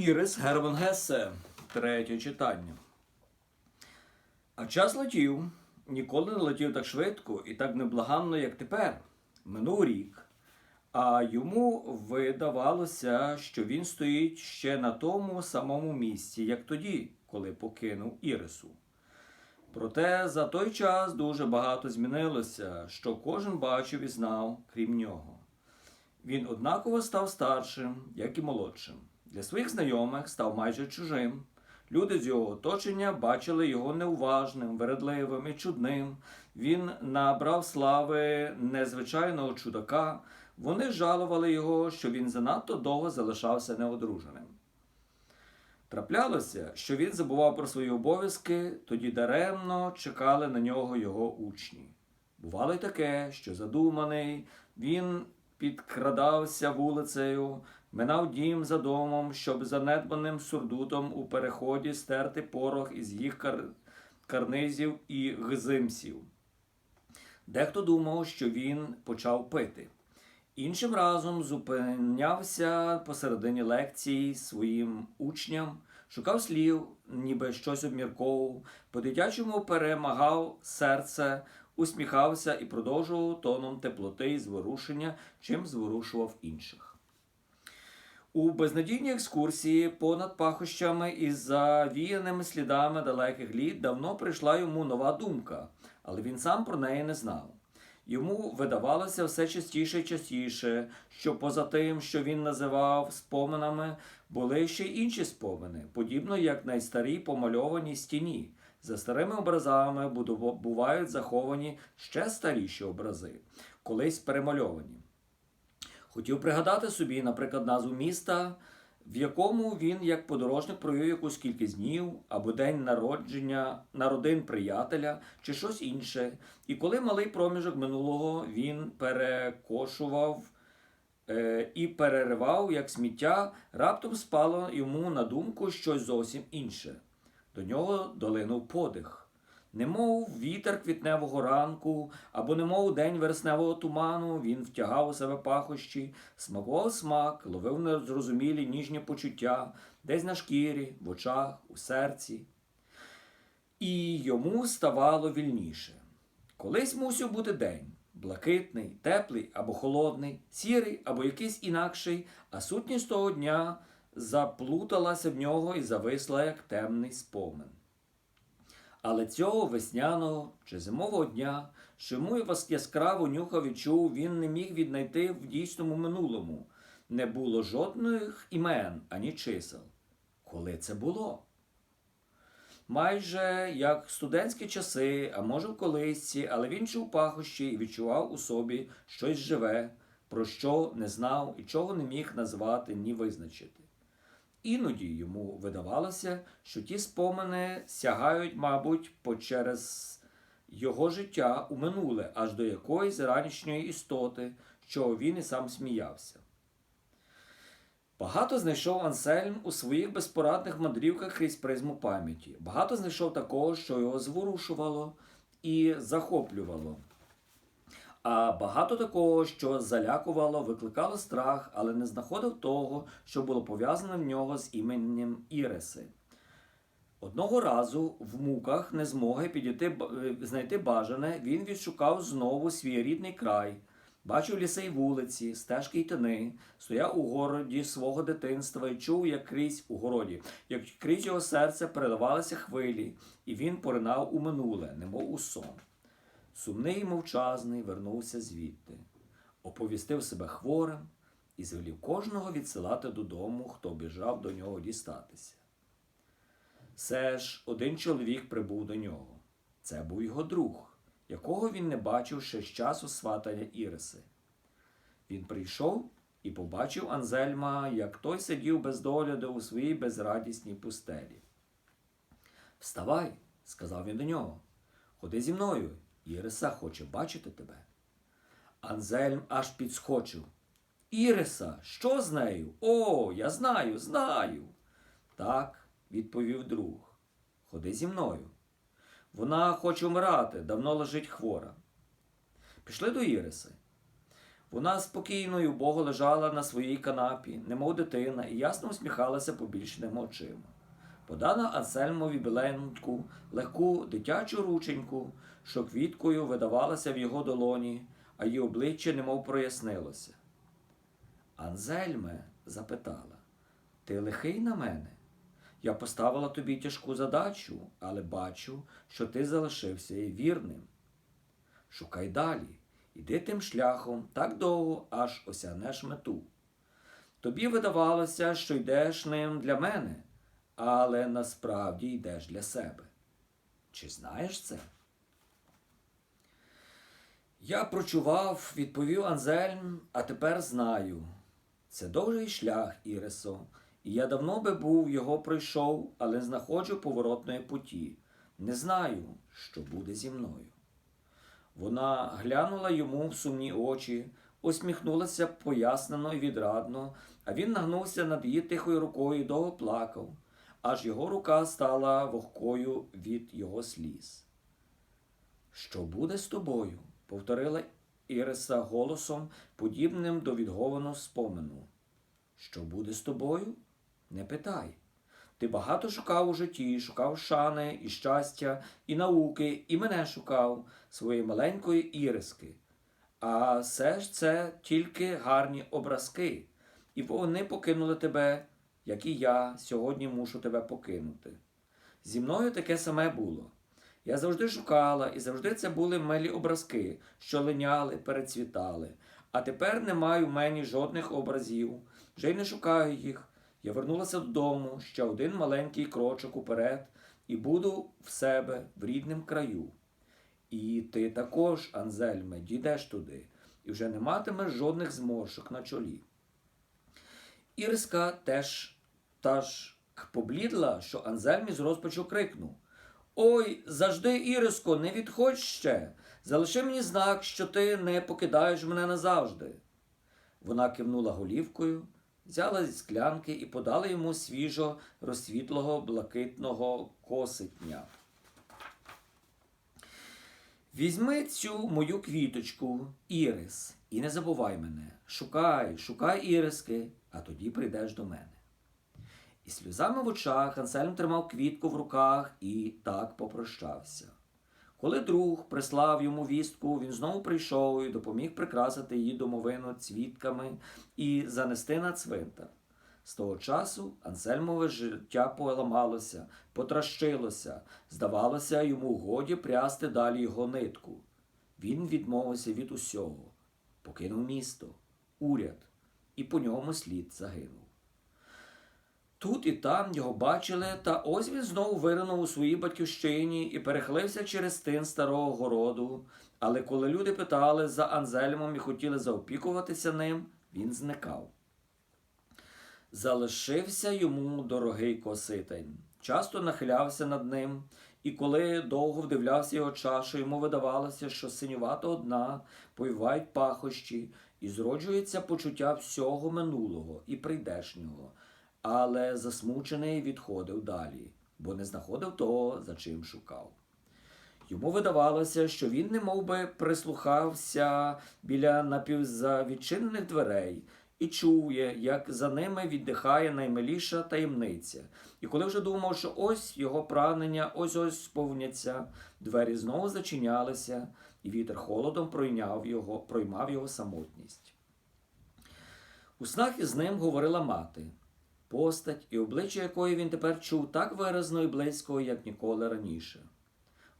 Ірис Герман Гесе, третє читання. А час летів, ніколи не летів так швидко і так неблаганно, як тепер. Минув рік. А йому видавалося, що він стоїть ще на тому самому місці, як тоді, коли покинув Ірису. Проте за той час дуже багато змінилося, що кожен бачив і знав, крім нього. Він однаково став старшим, як і молодшим. Для своїх знайомих став майже чужим. Люди з його оточення бачили його неуважним, вередливим і чудним. Він набрав слави незвичайного чудака. Вони жалували його, що він занадто довго залишався неодруженим. Траплялося, що він забував про свої обов'язки, тоді даремно чекали на нього його учні. Бувало й таке, що задуманий, він підкрадався вулицею, минав дім за домом, щоб занедбаним сурдутом у переході стерти порох із їх кар... карнизів і гзимсів. Дехто думав, що він почав пити. Іншим разом зупинявся посередині лекцій своїм учням, шукав слів, ніби щось обмірковував, по-дитячому перемагав серце, усміхався і продовжував тоном теплоти і зворушення, чим зворушував інших. У безнадійній екскурсії понад пахощами і завіяними слідами далеких літ давно прийшла йому нова думка, але він сам про неї не знав. Йому видавалося все частіше і частіше, що поза тим, що він називав споминами, були ще й інші спомини, подібно як на старій помальованій стіні. За старими образами бувають заховані ще старіші образи, колись перемальовані. Хотів пригадати собі, наприклад, назву міста, в якому він, як подорожник, провів якусь кількість днів або день народження народин приятеля чи щось інше. І коли малий проміжок минулого він перекошував е, і переривав як сміття, раптом спало йому на думку щось зовсім інше. До нього долинув подих. Немов вітер квітневого ранку, або немов день вересневого туману, він втягав у себе пахощі, смакував смак, ловив незрозумілі ніжні почуття, десь на шкірі, в очах, у серці. І йому ставало вільніше. Колись мусив бути день блакитний, теплий або холодний, сірий або якийсь інакший, а сутність того дня заплуталася в нього і зависла, як темний спомин. Але цього весняного чи зимового дня, що йому вас яскраво нюхав і чув, він не міг віднайти в дійсному минулому. Не було жодних імен ані чисел. Коли це було? Майже як студентські часи, а може в колисці, але він чув пахощі і відчував у собі щось живе, про що не знав і чого не міг назвати ні визначити. Іноді йому видавалося, що ті спомини сягають, мабуть, по через його життя у минуле, аж до якоїсь ранішньої істоти, що він і сам сміявся. Багато знайшов Ансельм у своїх безпорадних мандрівках крізь призму пам'яті. Багато знайшов такого, що його зворушувало і захоплювало. А багато такого, що залякувало, викликало страх, але не знаходив того, що було пов'язане в нього з іменем Іреси. Одного разу в муках незмоги підійти е, знайти бажане, він відшукав знову свій рідний край. Бачив ліси й вулиці, стежки й тини, стояв у городі свого дитинства і чув, як крізь у городі, як крізь його серце переливалися хвилі, і він поринав у минуле, немов у сон. Сумний і мовчазний вернувся звідти, оповістив себе хворим і звелів кожного відсилати додому, хто біжав до нього дістатися. Все ж один чоловік прибув до нього. Це був його друг, якого він не бачив ще з часу сватання Іриси. Він прийшов і побачив Анзельма, як той сидів без догляду у своїй безрадісній пустелі. Вставай, сказав він до нього. Ходи зі мною, Іриса хоче бачити тебе. Анзельм аж підскочив. Іриса, що з нею? О, я знаю, знаю. Так, відповів друг. Ходи зі мною. Вона хоче вмирати, давно лежить хвора. Пішли до Іриси. Вона спокійно і убого лежала на своїй канапі, немов дитина, і ясно усміхалася побільшеними очима. Подала Ансельмові біленьку, легку дитячу рученьку, що квіткою видавалася в його долоні, а її обличчя немов прояснилося. Анзельме запитала, ти лихий на мене? Я поставила тобі тяжку задачу, але бачу, що ти залишився їй вірним. Шукай далі, іди тим шляхом так довго, аж осягнеш мету. Тобі видавалося, що йдеш ним для мене, але насправді йдеш для себе. Чи знаєш це? Я прочував, відповів Анзельм, а тепер знаю. Це довгий шлях, Іресо, і я давно би був його пройшов, але знаходжу поворотної путі. Не знаю, що буде зі мною. Вона глянула йому в сумні очі, усміхнулася пояснено і відрадно, а він нагнувся над її тихою рукою і довго плакав, аж його рука стала вогкою від його сліз. Що буде з тобою? повторила Іриса голосом, подібним до відгованого спомену. Що буде з тобою? Не питай. Ти багато шукав у житті, шукав шани і щастя, і науки, і мене шукав, своєї маленької іриски. А все ж це тільки гарні образки, і вони покинули тебе, як і я сьогодні мушу тебе покинути. Зі мною таке саме було. Я завжди шукала, і завжди це були милі образки, що линяли, перецвітали. А тепер не маю в мені жодних образів, вже й не шукаю їх. Я вернулася додому, ще один маленький крочок уперед, і буду в себе в ріднім краю. І ти також, Анзельме, дійдеш туди, і вже не матимеш жодних зморшок на чолі. Ірска теж та ж поблідла, що Анзельмі з розпачу крикнув Ой, завжди, Іриско, не відходь ще. Залиши мені знак, що ти не покидаєш мене назавжди. Вона кивнула голівкою, взяла зі склянки і подала йому свіжо розсвітлого блакитного коситня. Візьми цю мою квіточку, Ірис, і не забувай мене. Шукай, шукай іриски, а тоді прийдеш до мене. І сльозами в очах Ансельм тримав квітку в руках і так попрощався. Коли друг прислав йому вістку, він знову прийшов і допоміг прикрасити її домовину цвітками і занести на цвинтар. З того часу Ансельмове життя поламалося, потращилося, здавалося, йому годі прясти далі його нитку. Він відмовився від усього, покинув місто, уряд, і по ньому слід загинув. Тут і там його бачили, та ось він знову виринув у своїй батьківщині і перехилився через тин старого городу. Але коли люди питали за Анзельмом і хотіли заопікуватися ним, він зникав. Залишився йому дорогий коситень. Часто нахилявся над ним, і коли довго вдивлявся його чашу, йому видавалося, що синювато одна повівають пахощі, і зроджується почуття всього минулого і прийдешнього але засмучений відходив далі, бо не знаходив того, за чим шукав. Йому видавалося, що він не би прислухався біля напівзавідчинених дверей і чує, як за ними віддихає наймиліша таємниця. І коли вже думав, що ось його прагнення ось ось сповняться, двері знову зачинялися, і вітер холодом пройняв його, проймав його самотність. У снах із ним говорила мати постать і обличчя якої він тепер чув так виразно і близько, як ніколи раніше.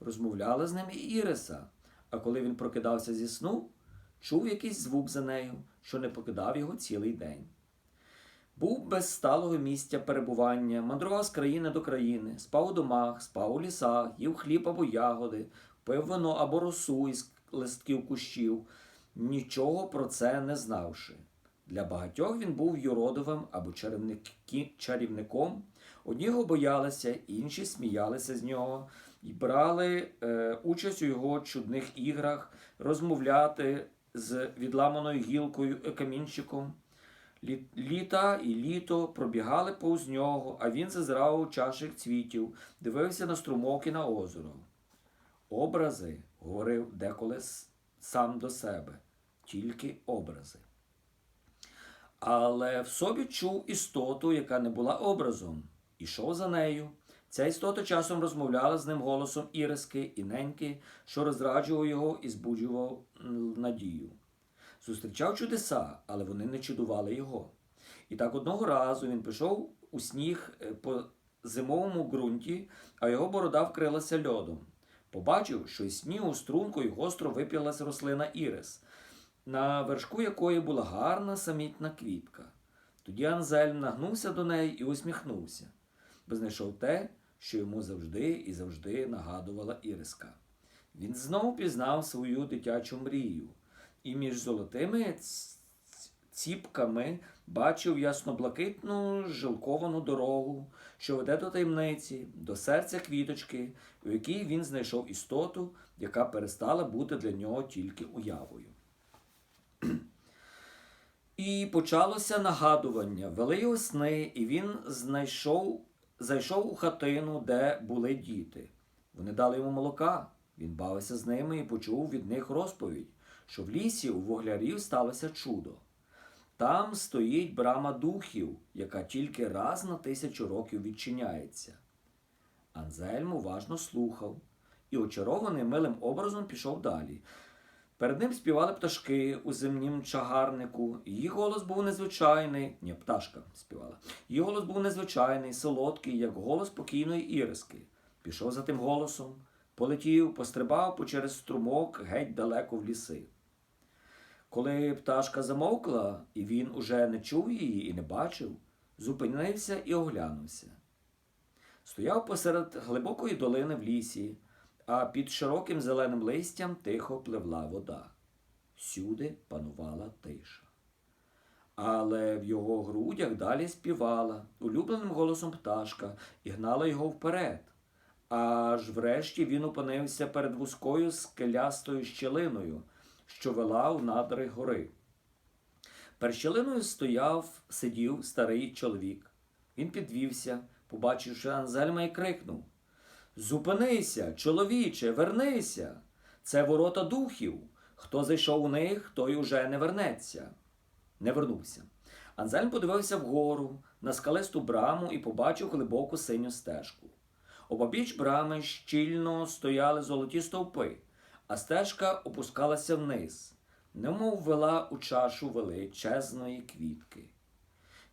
Розмовляла з ним і Іриса, а коли він прокидався зі сну, чув якийсь звук за нею, що не покидав його цілий день. Був без сталого місця перебування, мандрував з країни до країни, спав у домах, спав у лісах, їв хліб або ягоди, пив вино або росу із листків кущів, нічого про це не знавши. Для багатьох він був юродовим або чарівником. Одні його боялися, інші сміялися з нього і брали е, участь у його чудних іграх, розмовляти з відламаною гілкою і камінчиком. Літа і літо пробігали повз нього, а він зазирав у чашик цвітів, дивився на струмок і на озеро. Образи, говорив деколи сам до себе, тільки образи. Але в собі чув істоту, яка не була образом, ішов за нею. Ця істота часом розмовляла з ним голосом іриски і неньки, що розраджував його і збуджував надію. Зустрічав чудеса, але вони не чудували його. І так одного разу він пішов у сніг е, по зимовому ґрунті, а його борода вкрилася льодом. Побачив, що із снігу стрункою гостро вип'ялась рослина ірис, на вершку якої була гарна самітна квітка. Тоді Анзельм нагнувся до неї і усміхнувся, бо знайшов те, що йому завжди і завжди нагадувала Іриска. Він знов пізнав свою дитячу мрію, і між золотими ціпками бачив ясно-блакитну жилковану дорогу, що веде до таємниці, до серця квіточки, у якій він знайшов істоту, яка перестала бути для нього тільки уявою. І почалося нагадування. Вели його сни, і він знайшов, зайшов у хатину, де були діти. Вони дали йому молока. Він бавився з ними і почув від них розповідь, що в лісі у воглярів сталося чудо. Там стоїть брама духів, яка тільки раз на тисячу років відчиняється. Анзельм уважно слухав і, очарований милим образом, пішов далі. Перед ним співали пташки у зимнім чагарнику. Її голос був незвичайний. Ні, пташка співала. Її голос був незвичайний, солодкий, як голос покійної іриски. Пішов за тим голосом, полетів, пострибав по через струмок геть далеко в ліси. Коли пташка замовкла, і він уже не чув її і не бачив, зупинився і оглянувся. Стояв посеред глибокої долини в лісі, а під широким зеленим листям тихо пливла вода. Всюди панувала тиша. Але в його грудях далі співала улюбленим голосом пташка і гнала його вперед. Аж врешті він опинився перед вузькою скелястою щелиною, що вела у надри гори. Перед щелиною стояв, сидів старий чоловік. Він підвівся, побачивши Анзельма, і крикнув Зупинися, чоловіче, вернися. Це ворота духів. Хто зайшов у них, той уже не вернеться. Не вернувся. Анзельм подивився вгору на скалисту браму і побачив глибоку синю стежку. Обабіч брами щільно стояли золоті стовпи, а стежка опускалася вниз, немов вела у чашу величезної квітки.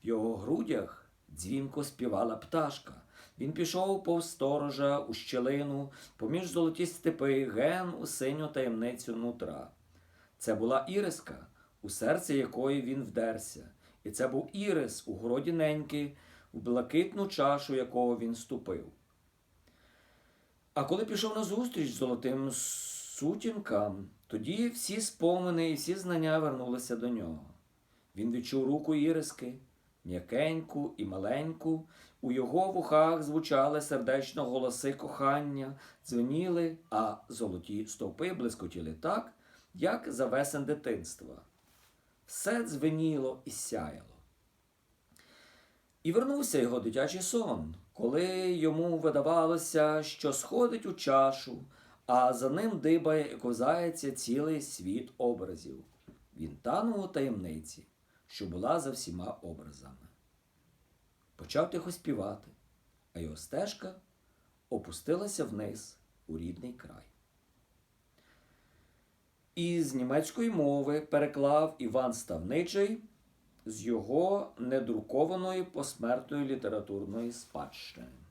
В його грудях дзвінко співала пташка. Він пішов повз сторожа у щелину, поміж золоті степи, ген у синю таємницю нутра. Це була іриска, у серце якої він вдерся, і це був ірис у городі неньки, в блакитну чашу якого він ступив. А коли пішов на зустріч золотим сутінкам, тоді всі спомини і всі знання вернулися до нього. Він відчув руку іриски, м'якеньку і маленьку. У його вухах звучали сердечно голоси кохання, дзвеніли, а золоті стовпи блискотіли так, як за весен дитинства. Все дзвеніло і сяяло. І вернувся його дитячий сон, коли йому видавалося, що сходить у чашу, а за ним дибає і ковзається цілий світ образів. Він танув у таємниці, що була за всіма образами. Почав тихо співати, а його стежка опустилася вниз у рідний край. Із німецької мови переклав Іван Ставничий з його недрукованої посмертної літературної спадщини.